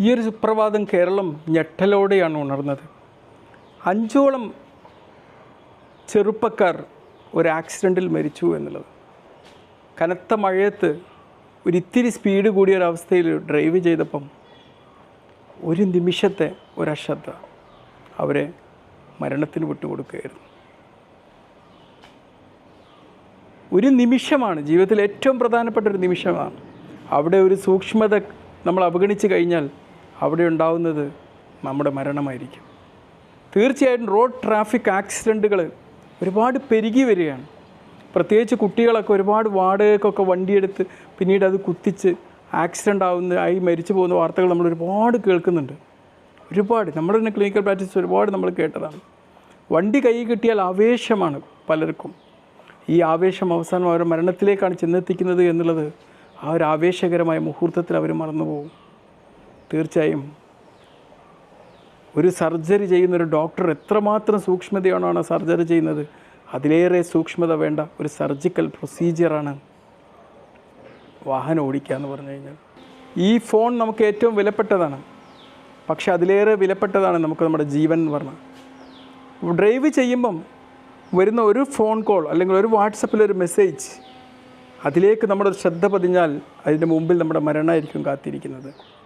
ഈ ഒരു സുപ്രഭാതം കേരളം ഞെട്ടലോടെയാണ് ഉണർന്നത്. അഞ്ചോളം ചെറുപ്പക്കാർ ഒരു ആക്സിഡന്റിൽ മരിച്ചു എന്നുള്ളത്. കനത്ത മഴയത്ത് ഒരിത്തിരി സ്പീഡ് കൂടിയ ഒരവസ്ഥയിൽ ഡ്രൈവ് ചെയ്തപ്പം ഒരു നിമിഷത്തെ ഒരശ്രദ്ധ അവരെ മരണത്തിന് വിട്ടുകൊടുക്കുകയായിരുന്നു. ഒരു നിമിഷമാണ് ജീവിതത്തിൽ ഏറ്റവും പ്രധാനപ്പെട്ട ഒരു നിമിഷമാണ്. അവിടെ ഒരു സൂക്ഷ്മത നമ്മൾ അവഗണിച്ച് കഴിഞ്ഞാൽ അവിടെ ഉണ്ടാവുന്നത് നമ്മുടെ മരണമായിരിക്കും. തീർച്ചയായിട്ടും റോഡ് ട്രാഫിക് ആക്സിഡന്റുകൾ ഒരുപാട് പെരുകി വരികയാണ്. പ്രത്യേകിച്ച് കുട്ടികളൊക്കെ ഒരുപാട് വാടകയ്ക്കൊക്കെ വണ്ടിയെടുത്ത് പിന്നീട് അത് കുത്തിച്ച് ആക്സിഡന്റ് ആവുന്ന ആയി മരിച്ചു പോകുന്ന വാർത്തകൾ നമ്മൾ ഒരുപാട് കേൾക്കുന്നുണ്ട്. ഒരുപാട്. നമ്മുടെ തന്നെ ക്ലിനിക്കൽ പ്രാക്ടീസ് ഒരുപാട് നമ്മൾ കേട്ടതാണ്. വണ്ടി കൈ കിട്ടിയാൽ ആവേശമാണ് പലർക്കും. ഈ ആവേശം അവസാനം അവരുടെ മരണത്തിലേക്കാണ് ചെന്നെത്തിക്കുന്നത് എന്നുള്ളത് ആ ഒരു ആവേശകരമായ മുഹൂർത്തത്തിൽ അവർ മറന്നുപോകും. തീർച്ചയായും. ഒരു സർജറി ചെയ്യുന്ന ഒരു ഡോക്ടർ എത്രമാത്രം സൂക്ഷ്മതയാണോ സർജറി ചെയ്യുന്നത്? അതിലേറെ സൂക്ഷ്മത വേണ്ട ഒരു സർജിക്കൽ പ്രൊസീജിയറാണ് വാഹനം ഓടിക്കുക എന്ന് പറഞ്ഞു കഴിഞ്ഞാൽ. ഈ ഫോൺ നമുക്ക് ഏറ്റവും വിലപ്പെട്ടതാണ്. പക്ഷേ അതിലേറെ വിലപ്പെട്ടതാണ് നമുക്ക് നമ്മുടെ ജീവൻ എന്ന് പറഞ്ഞാൽ. ഡ്രൈവ് ചെയ്യുമ്പം വരുന്ന ഒരു ഫോൺ കോൾ അല്ലെങ്കിൽ ഒരു വാട്സപ്പിലൊരു മെസ്സേജ് അതിലേക്ക് നമ്മുടെ ശ്രദ്ധ പതിഞ്ഞാൽ അതിന്റെ മുമ്പിൽ നമ്മുടെ മരണമായിരിക്കും കാത്തിരിക്കുന്നത്.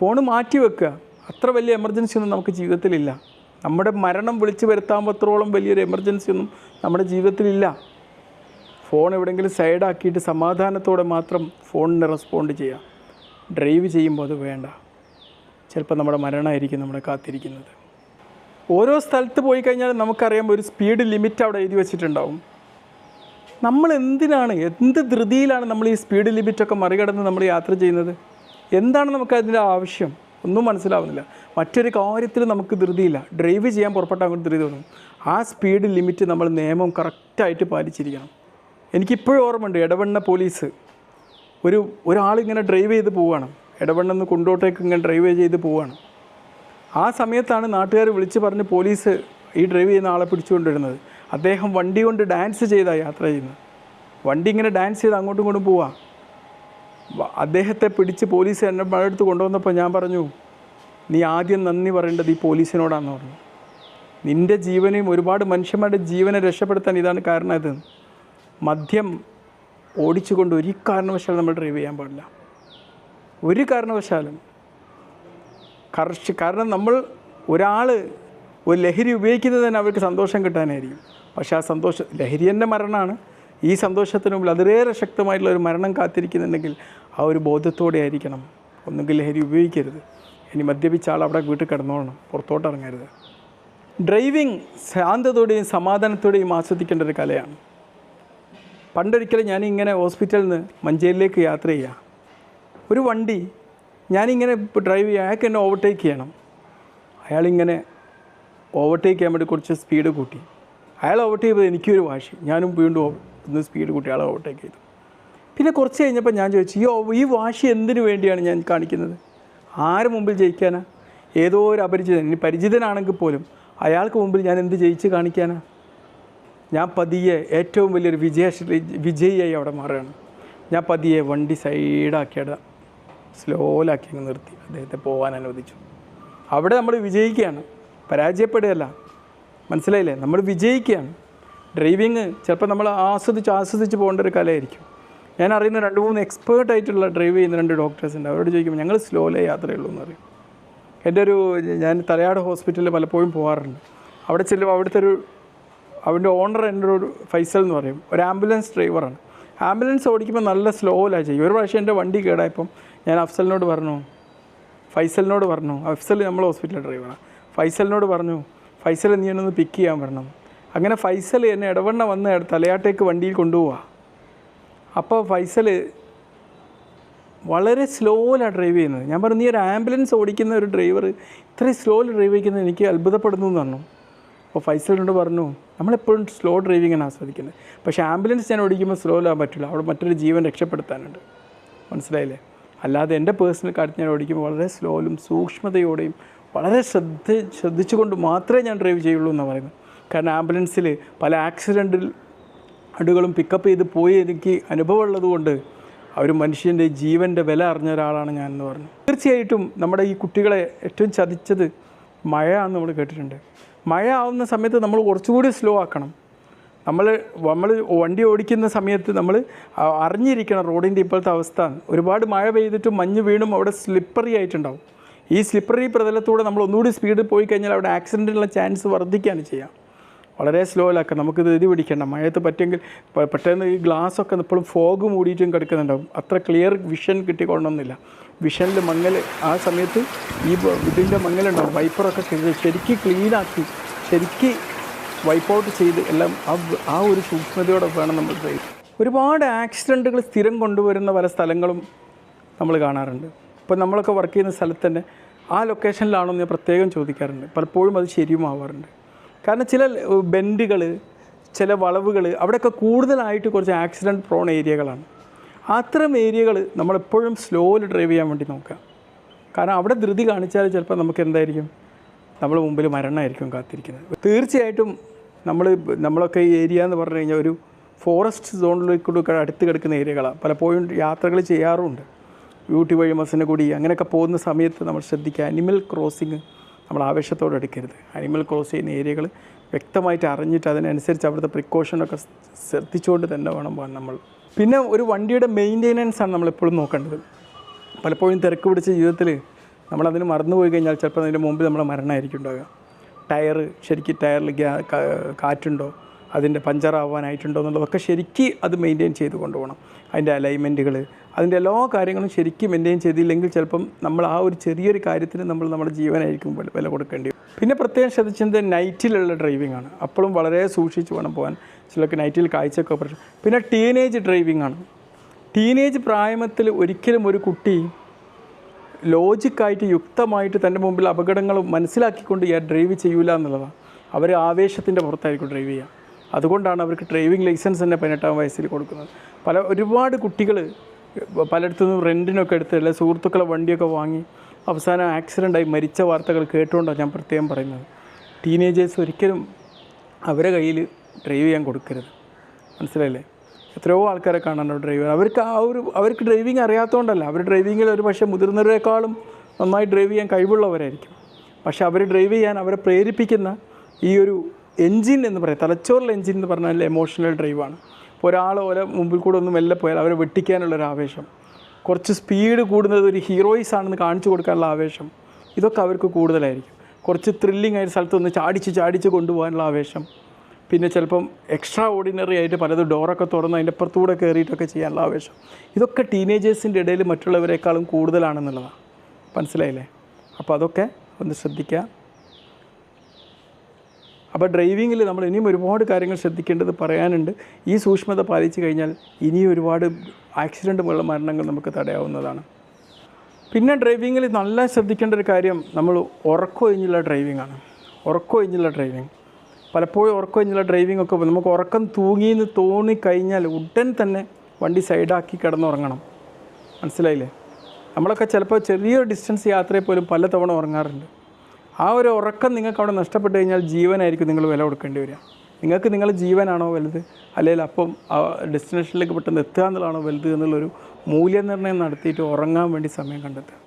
ഫോൺ മാറ്റി വെക്കുക. അത്ര വലിയ എമർജൻസി ഒന്നും നമുക്ക് ജീവിതത്തിലില്ല. നമ്മുടെ മരണം വിളിച്ചു വരുത്താമ്പത്രോളം വലിയൊരു എമർജൻസി ഒന്നും നമ്മുടെ ജീവിതത്തിലില്ല. ഫോൺ എവിടെയെങ്കിലും സൈഡാക്കിയിട്ട് സമാധാനത്തോടെ മാത്രം ഫോണിന് റെസ്പോണ്ട് ചെയ്യാം ഡ്രൈവ് ചെയ്യുമ്പോൾ അത് വേണ്ട. ചിലപ്പോൾ നമ്മുടെ മരണമായിരിക്കും നമ്മളെ കാത്തിരിക്കുന്നത്. ഓരോ സ്ഥലത്ത് പോയി കഴിഞ്ഞാൽ നമുക്കറിയാം ഒരു സ്പീഡ് ലിമിറ്റ് അവിടെ എഴുതി വെച്ചിട്ടുണ്ടാവും. നമ്മൾ എന്തിനാണ് എന്ത് ധൃതിയിലാണ് നമ്മൾ ഈ സ്പീഡ് ലിമിറ്റൊക്കെ മറികടന്ന് നമ്മൾ യാത്ര ചെയ്യുന്നത്? എന്താണ് നമുക്ക് അതിന്റെ ആവശ്യം? ഒന്നും മനസ്സിലാവുന്നില്ല. മറ്റൊരു കാര്യത്തിൽ നമുക്ക് ധൃതിയില്ല. ഡ്രൈവ് ചെയ്യാൻ പുറപ്പെട്ട അങ്ങോട്ട് ധൃതി തോന്നും. ആ സ്പീഡ് ലിമിറ്റ് നമ്മൾ നിയമം കറക്റ്റായിട്ട് പാലിച്ചിരിക്കണം. എനിക്കിപ്പോഴും ഓർമ്മയുണ്ട് ഇടവണ്ണ പോലീസ് ഒരു ഒരാളിങ്ങനെ ഡ്രൈവ് ചെയ്ത് പോവുകയാണ് ഇടവണ്ണെന്ന് കൊണ്ടോട്ടേക്ക് ഇങ്ങനെ ഡ്രൈവ് ചെയ്ത് പോവുകയാണ് ആ സമയത്താണ് നാട്ടുകാർ വിളിച്ച് പറഞ്ഞ് പോലീസ് ഈ ഡ്രൈവ് ചെയ്യുന്ന ആളെ പിടിച്ചുകൊണ്ടിരുന്നത്. അദ്ദേഹം വണ്ടി കൊണ്ട് ഡാൻസ് ചെയ്താണ് യാത്ര ചെയ്യുന്നത്. വണ്ടി ഇങ്ങനെ ഡാൻസ് ചെയ്ത് അങ്ങോട്ടും ഇങ്ങോട്ടും പോവാ. അദ്ദേഹത്തെ പിടിച്ച് പോലീസ് എന്റെ അടുത്ത് കൊണ്ടുവന്നപ്പോൾ ഞാൻ പറഞ്ഞു നീ ആദ്യം നന്ദി പറയേണ്ടത് ഈ പോലീസിനോടാന്ന് പറഞ്ഞു. നിന്റെ ജീവനെയും ഒരുപാട് മനുഷ്യന്മാരുടെ ജീവനെ രക്ഷപ്പെടുത്താൻ ഇതാണ് കാരണം ഇത് മദ്യം ഓടിച്ചുകൊണ്ട് ഒരു കാരണവശാലും നമ്മൾ ഡ്രൈവ് ചെയ്യാൻ പാടില്ല. ഒരു കാരണവശാലും. കർഷ കാരണം നമ്മൾ ഒരാൾ ഒരു ലഹരി ഉപയോഗിക്കുന്നത് തന്നെ അവർക്ക് സന്തോഷം കിട്ടാനായിരിക്കും. പക്ഷേ ആ സന്തോഷം ലഹരി തന്നെ മരണമാണ്. ഈ സന്തോഷത്തിന് മുമ്പിൽ അതിലേറെ ശക്തമായിട്ടുള്ള ഒരു മരണം കാത്തിരിക്കുന്നുണ്ടെങ്കിൽ ആ ഒരു ബോധത്തോടെ ആയിരിക്കണം. ഒന്നുകിൽ ലഹരി ഉപയോഗിക്കരുത്. ഇനി മദ്യപിച്ച ആൾ അവിടെ വീട്ടിൽ കിടന്നോളണം. പുറത്തോട്ട് ഇറങ്ങരുത്. ഡ്രൈവിംഗ് ശാന്തതയോടെയും സമാധാനത്തോടെയും ആസ്വദിക്കേണ്ട ഒരു കലയാണ്. പണ്ടൊരിക്കലും ഞാനിങ്ങനെ ഹോസ്പിറ്റലിൽ നിന്ന് മഞ്ചേരിയിലേക്ക് യാത്ര ചെയ്യുക. ഒരു വണ്ടി ഞാനിങ്ങനെ ഡ്രൈവ് ചെയ്യുക. അയാൾക്ക് എന്നെ ഓവർടേക്ക് ചെയ്യണം. അയാളിങ്ങനെ ഓവർടേക്ക് ചെയ്യാൻ വേണ്ടി കുറച്ച് സ്പീഡ് കൂട്ടി. അയാൾ ഓവർടേക്ക് ചെയ്തത് എനിക്കൊരു വാശി. ഞാനും വീണ്ടും ഒന്ന് സ്പീഡ് കൂട്ടി അയാളെ ഓവർടേക്ക് ചെയ്തു. പിന്നെ കുറച്ച് കഴിഞ്ഞപ്പോൾ ഞാൻ ചോദിച്ചു ഈ ഈ വാശി എന്തിനു വേണ്ടിയാണ് ഞാൻ കാണിക്കുന്നത്? ആര് മുമ്പിൽ ജയിക്കാനാ? ഏതോ ഒരു അപരിചിതൻ ഇനി പരിചിതനാണെങ്കിൽ പോലും അയാൾക്ക് മുമ്പിൽ ഞാൻ എന്ത് ജയിച്ച് കാണിക്കാനാ? ഞാൻ പതിയെ ഏറ്റവും വലിയൊരു വിജയ വിജയിയായി അവിടെ മാറുകയാണ്. ഞാൻ പതിയെ വണ്ടി സൈഡാക്കിയുടെ സ്ലോലാക്കി അങ്ങ് നിർത്തി. അദ്ദേഹത്തെ പോകാൻ അനുവദിച്ചു. അവിടെ നമ്മൾ വിജയിക്കുകയാണ്. പരാജയപ്പെടുകയല്ല. മനസ്സിലായില്ലേ? നമ്മൾ വിജയിക്കുകയാണ്. ഡ്രൈവിങ് ചിലപ്പോൾ നമ്മൾ ആസ്വദിച്ച് ആസ്വദിച്ച് പോകേണ്ട ഒരു കലയായിരിക്കും. ഞാൻ അറിയുന്ന രണ്ട് മൂന്ന് എക്സ്പേർട്ട് ആയിട്ടുള്ള ഡ്രൈവ് ചെയ്യുന്ന രണ്ട് ഡോക്ടേഴ്സ് ഉണ്ട്. അവരോട് ചോദിക്കുമ്പോൾ ഞങ്ങൾ സ്ലോലേ യാത്രയുള്ളൂ എന്ന് പറയും. എന്റെ ഒരു ഞാൻ തലയാട് ഹോസ്പിറ്റലിൽ പലപ്പോഴും പോകാറുണ്ട് അവിടെ ചെല്ലുമ്പോൾ അവിടുത്തെ ഒരു അവന്റെ ഓണർ എന്റെ ഒരു ഫൈസൽ എന്ന് പറയും. ഒരു ആംബുലൻസ് ഡ്രൈവറാണ് ആംബുലൻസ് ഓടിക്കുമ്പോൾ നല്ല സ്ലോയിലാണ് ചെയ്യും. ഒരു പ്രാവശ്യം എന്റെ വണ്ടി കേടായപ്പം ഞാൻ അഫ്സലിനോട് പറഞ്ഞു ഫൈസലിനോട് പറഞ്ഞു അഫ്സൽ നമ്മൾ ഹോസ്പിറ്റൽ ഡ്രൈവറാണ് ഫൈസലിനോട് പറഞ്ഞു ഫൈസൽ നീ എന്നൊന്ന് പിക്ക് ചെയ്യാൻ വരണം. അങ്ങനെ ഫൈസൽ എന്നെ ഇടവണ്ണ വന്ന് തലയാട്ടേക്ക് വണ്ടിയിൽ കൊണ്ടുപോവാ. അപ്പോൾ ഫൈസൽ വളരെ സ്ലോയിലാണ് ഡ്രൈവ് ചെയ്യുന്നത്. ഞാൻ പറഞ്ഞു നീ ഒരു ആംബുലൻസ് ഓടിക്കുന്ന ഒരു ഡ്രൈവർ ഇത്രയും സ്ലോയിൽ ഡ്രൈവ് ചെയ്യുന്നത് എനിക്ക് അത്ഭുതപ്പെടുന്നു എന്ന് പറഞ്ഞു. അപ്പോൾ ഫൈസലിനോട് പറഞ്ഞു നമ്മളെപ്പോഴും സ്ലോ ഡ്രൈവിങ്ങാണ് ആസ്വദിക്കുന്നത് പക്ഷേ ആംബുലൻസ് ഞാൻ ഓടിക്കുമ്പോൾ സ്ലോയിലാകാൻ പറ്റില്ല അവിടെ മറ്റൊരു ജീവൻ രക്ഷപ്പെടുത്താനുണ്ട്. മനസ്സിലായില്ലേ? അല്ലാതെ എന്റെ പേഴ്സണൽ കാര്യത്തിൽ ഞാൻ ഓടിക്കുമ്പോൾ വളരെ സ്ലോയിലും സൂക്ഷ്മതയോടെയും വളരെ ശ്രദ്ധ ശ്രദ്ധിച്ചുകൊണ്ട് മാത്രമേ ഞാൻ ഡ്രൈവ് ചെയ്യുള്ളൂ എന്നാണ് പറയുന്നത്. കാരണം ആംബുലൻസിൽ പല ആക്സിഡന്റിൽ അടുകളും പിക്കപ്പ് ചെയ്ത് പോയി എനിക്ക് അനുഭവമുള്ളതുകൊണ്ട് ഒരു മനുഷ്യന്റെ ജീവന്റെ വില അറിഞ്ഞ ഒരാളാണ് ഞാനെന്ന് പറഞ്ഞു. തീർച്ചയായിട്ടും നമ്മുടെ ഈ കുട്ടികളെ ഏറ്റവും ചതിച്ചത് മഴയാണെന്ന് നമ്മൾ കേട്ടിട്ടുണ്ട്. മഴ ആവുന്ന സമയത്ത് നമ്മൾ കുറച്ചുകൂടി സ്ലോ ആക്കണം. നമ്മൾ നമ്മൾ വണ്ടി ഓടിക്കുന്ന സമയത്ത് നമ്മൾ അറിഞ്ഞിരിക്കണം റോഡിന്റെ ഇപ്പോഴത്തെ അവസ്ഥ. ഒരുപാട് മഴ പെയ്തിട്ടും മഞ്ഞ് വീണും അവിടെ സ്ലിപ്പറി ആയിട്ടുണ്ടാവും. ഈ സ്ലിപ്പറി പ്രതലത്തൂടെ നമ്മൾ ഒന്നുകൂടി സ്പീഡിൽ പോയി കഴിഞ്ഞാൽ അവിടെ ആക്സിഡന്റിനുള്ള ചാൻസ് വർദ്ധിക്കുകയാണ് ചെയ്യുക വളരെ സ്ലോയിലാക്കാം നമുക്കിത് ഇത് പിടിക്കേണ്ട. മഴയത്ത് പറ്റുമെങ്കിൽ പെട്ടെന്ന് ഈ ഗ്ലാസ്സൊക്കെ ഇപ്പോഴും ഫോഗ് മൂടിയിട്ടും കിടക്കുന്നുണ്ടാവും. അത്ര ക്ലിയർ വിഷൻ കിട്ടിക്കൊള്ളണമെന്നില്ല. വിഷനിൽ മങ്ങൽ ആ സമയത്ത് ഈ ഇതിന്റെ മങ്ങലുണ്ടാവും. വൈപ്പറൊക്കെ ശരി- ശരിക്ക് ക്ലീനാക്കി ശരിക്ക് വൈപ്പ് ഔട്ട് ചെയ്ത് എല്ലാം ആ ആ ഒരു സൂക്ഷ്മതയോടെ വേണം നമ്മൾ ചെയ്ത്. ഒരുപാട് ആക്സിഡന്റുകൾ സ്ഥിരം കൊണ്ടുവരുന്ന പല സ്ഥലങ്ങളും നമ്മൾ കാണാറുണ്ട്. ഇപ്പോൾ നമ്മളൊക്കെ വർക്ക് ചെയ്യുന്ന സ്ഥലത്ത് തന്നെ ആ ലൊക്കേഷനിലാണോ എന്ന് ഞാൻ പ്രത്യേകം ചോദിക്കാറുണ്ട്. പലപ്പോഴും അത് ശരിയുമാവാറുണ്ട്. കാരണം ചില ബെൻഡുകൾ ചില വളവുകൾ അവിടെയൊക്കെ കൂടുതലായിട്ട് കുറച്ച് ആക്സിഡന്റ് പ്രോൺ ഏരിയകളാണ് അത്തരം ഏരിയകൾ നമ്മളെപ്പോഴും സ്ലോയിൽ ഡ്രൈവ് ചെയ്യാൻ വേണ്ടി നോക്കുക. കാരണം അവിടെ ധൃതി കാണിച്ചാൽ ചിലപ്പോൾ നമുക്ക് എന്തായിരിക്കും? നമ്മൾ മുമ്പിൽ മരണമായിരിക്കും കാത്തിരിക്കുന്നത്. തീർച്ചയായിട്ടും നമ്മൾ നമ്മളൊക്കെ ഈ ഏരിയ എന്ന് പറഞ്ഞു കഴിഞ്ഞാൽ ഒരു ഫോറസ്റ്റ് സോണിലേക്കൂടെ അടുത്ത് കിടക്കുന്ന ഏരിയകളാണ് പലപ്പോഴും യാത്രകൾ ചെയ്യാറുമുണ്ട് ഊട്ടി വഴി മസനഗുടി അങ്ങനെയൊക്കെ പോകുന്ന സമയത്ത് നമ്മൾ ശ്രദ്ധിക്കുക. അനിമൽ ക്രോസിങ് നമ്മൾ ആവേശത്തോടെ എടുക്കരുത്. അനിമൽ ക്രോസ് ചെയ്യുന്ന ഏരിയകൾ വ്യക്തമായിട്ട് അറിഞ്ഞിട്ട് അതിനനുസരിച്ച് അവിടുത്തെ പ്രിക്കോഷനൊക്കെ ശ്രദ്ധിച്ചുകൊണ്ട് തന്നെ വേണം പോകാൻ നമ്മൾ. പിന്നെ ഒരു വണ്ടിയുടെ മെയിന്റെനൻസ് ആണ് നമ്മളെപ്പോഴും നോക്കേണ്ടത്. പലപ്പോഴും തിരക്ക് പിടിച്ച ജീവിതത്തിൽ നമ്മളതിന് മറന്നുപോയി കഴിഞ്ഞാൽ ചിലപ്പോൾ അതിന്റെ മുമ്പ് നമ്മളെ മരണമായിരിക്കും ഉണ്ടാകുക ടയർ ശരിക്കും ടയറിൽ കാറ്റുണ്ടോ? അതിന്റെ പഞ്ചറാവാനായിട്ടുണ്ടോ എന്നുള്ളതൊക്കെ ശരിക്ക് അത് മെയിന്റെയിൻ ചെയ്ത് കൊണ്ടുപോകണം. അതിന്റെ അലൈൻമെന്റുകൾ അതിന്റെ എല്ലാ കാര്യങ്ങളും ശരിക്കും മെയിന്റെയിൻ ചെയ്തില്ലെങ്കിൽ ചിലപ്പം നമ്മൾ ആ ഒരു ചെറിയൊരു കാര്യത്തിന് നമ്മൾ നമ്മുടെ ജീവനായിരിക്കും വില- കൊടുക്കേണ്ടി വരും. പിന്നെ പ്രത്യേകം ശ്രദ്ധിച്ചത് നൈറ്റിലുള്ള ഡ്രൈവിംഗ് ആണ്. അപ്പോഴും വളരെ സൂക്ഷിച്ച് വേണം പോകാൻ. ചിലർക്ക് നൈറ്റിൽ കാഴ്ചയൊക്കെ പ്രശ്നം. പിന്നെ ടീനേജ് ഡ്രൈവിംഗ് ആണ്. ടീനേജ് പ്രായമത്തിൽ ഒരിക്കലും ഒരു കുട്ടി ലോജിക്കായിട്ട് യുക്തമായിട്ട് തന്റെ മുമ്പിൽ അപകടങ്ങൾ മനസ്സിലാക്കിക്കൊണ്ട് ഞാൻ ഡ്രൈവ് ചെയ്യൂല എന്നുള്ളതാണ്. അവർ ആവേശത്തിന്റെ പുറത്തായിരിക്കും ഡ്രൈവ് ചെയ്യുക അതുകൊണ്ടാണ് അവർക്ക് ഡ്രൈവിംഗ് ലൈസൻസ് തന്നെ പതിനെട്ടാം വയസ്സിൽ കൊടുക്കുന്നത്. പല ഒരുപാട് കുട്ടികൾ പലയിടത്തു നിന്നും റെന്റിനൊക്കെ എടുത്ത് അല്ലെ സുഹൃത്തുക്കളെ വണ്ടിയൊക്കെ വാങ്ങി അവസാനം ആക്സിഡന്റായി മരിച്ച വാർത്തകൾ കേട്ടുകൊണ്ടാണ് ഞാൻ പ്രത്യേകം പറയുന്നത്. ടീനേജേഴ്സ് ഒരിക്കലും അവരെ കയ്യിൽ ഡ്രൈവ് ചെയ്യാൻ കൊടുക്കരുത്. മനസ്സിലായില്ലേ? എത്രയോ ആൾക്കാരെ കാണാനുണ്ട് ഡ്രൈവർ. അവർക്ക് ആ ഒരു അവർക്ക് ഡ്രൈവിംഗ് അറിയാത്തതുകൊണ്ടല്ല. അവർ ഡ്രൈവിങ്ങിൽ ഒരു പക്ഷേ മുതിർന്നവരെക്കാളും നന്നായി ഡ്രൈവ് ചെയ്യാൻ കഴിവുള്ളവരായിരിക്കും. പക്ഷേ അവർ ഡ്രൈവ് ചെയ്യാൻ അവരെ പ്രേരിപ്പിക്കുന്ന ഈ ഒരു എൻജിൻ എന്ന് പറയാം തലച്ചോറിലെ എൻജിൻ എന്ന് പറഞ്ഞാൽ എമോഷണൽ ഡ്രൈവാണ് ഇപ്പോൾ ഒരാൾ ഓരോ മുമ്പിൽ കൂടെ ഒന്ന് മെല്ലെ പോയാൽ അവരെ വെട്ടിക്കാനുള്ളൊരു ആവേശം. കുറച്ച് സ്പീഡ് കൂടുന്നത് ഒരു ഹീറോയിസ് ആണെന്ന് കാണിച്ചു കൊടുക്കാനുള്ള ആവേശം. ഇതൊക്കെ അവർക്ക് കൂടുതലായിരിക്കും. കുറച്ച് ത്രില്ലിംഗ് ആയ സ്ഥലത്ത് ഒന്ന് ചാടിച്ച് ചാടിച്ച് കൊണ്ടുപോകാനുള്ള ആവേശം. പിന്നെ ചിലപ്പം എക്സ്ട്രാ ഓർഡിനറി ആയിട്ട് പലതും ഡോറൊക്കെ തുറന്ന് അതിന്റെ അപ്പുറത്തൂടെ കയറിയിട്ടൊക്കെ ചെയ്യാനുള്ള ആവേശം. ഇതൊക്കെ ടീനേജേഴ്സിന്റെ ഇടയിൽ മറ്റുള്ളവരെക്കാളും കൂടുതലാണെന്നുള്ളതാണ്. മനസ്സിലായില്ലേ? അപ്പോൾ അതൊക്കെ ഒന്ന് ശ്രദ്ധിക്കുക. അപ്പോൾ ഡ്രൈവിങ്ങിൽ നമ്മൾ ഇനിയും ഒരുപാട് കാര്യങ്ങൾ ശ്രദ്ധിക്കേണ്ടത് പറയാനുണ്ട്. ഈ സൂക്ഷ്മത പാലിച്ചു കഴിഞ്ഞാൽ ഇനിയും ഒരുപാട് ആക്സിഡന്റ് പോലുള്ള മരണങ്ങൾ നമുക്ക് തടയാവുന്നതാണ്. പിന്നെ ഡ്രൈവിങ്ങിൽ നല്ല ശ്രദ്ധിക്കേണ്ട ഒരു കാര്യം നമ്മൾ ഉറക്കമൊഴിഞ്ഞുള്ള ഡ്രൈവിംഗ് ആണ്. ഉറക്കമൊഴിഞ്ഞുള്ള ഡ്രൈവിംഗ്. പലപ്പോഴും ഉറക്കമൊഴിഞ്ഞുള്ള ഡ്രൈവിംഗ് ഒക്കെ നമുക്ക് ഉറക്കം തൂങ്ങിയെന്ന് തോന്നിക്കഴിഞ്ഞാൽ ഉടൻ തന്നെ വണ്ടി സൈഡാക്കി കിടന്നുറങ്ങണം. മനസ്സിലായില്ലേ? നമ്മളൊക്കെ ചിലപ്പോൾ ചെറിയൊരു ഡിസ്റ്റൻസ് യാത്രയിൽ പോലും പല തവണ ഉറങ്ങാറുണ്ട്. ആ ഒരു ഉറക്കം നിങ്ങൾക്ക് അവിടെ നഷ്ടപ്പെട്ട് കഴിഞ്ഞാൽ ജീവനായിരിക്കും നിങ്ങൾ വില കൊടുക്കേണ്ടി വരിക. നിങ്ങൾക്ക് നിങ്ങളുടെ ജീവനാണോ വലുത്? അല്ലെങ്കിൽ അപ്പം ഡെസ്റ്റിനേഷനിലേക്ക് പെട്ടെന്ന് എത്തുക എന്നുള്ളതാണോ വലുത് എന്നുള്ളൊരു മൂല്യനിർണയം നടത്തിയിട്ട് ഉറങ്ങാൻ വേണ്ടി സമയം കണ്ടെത്തുക.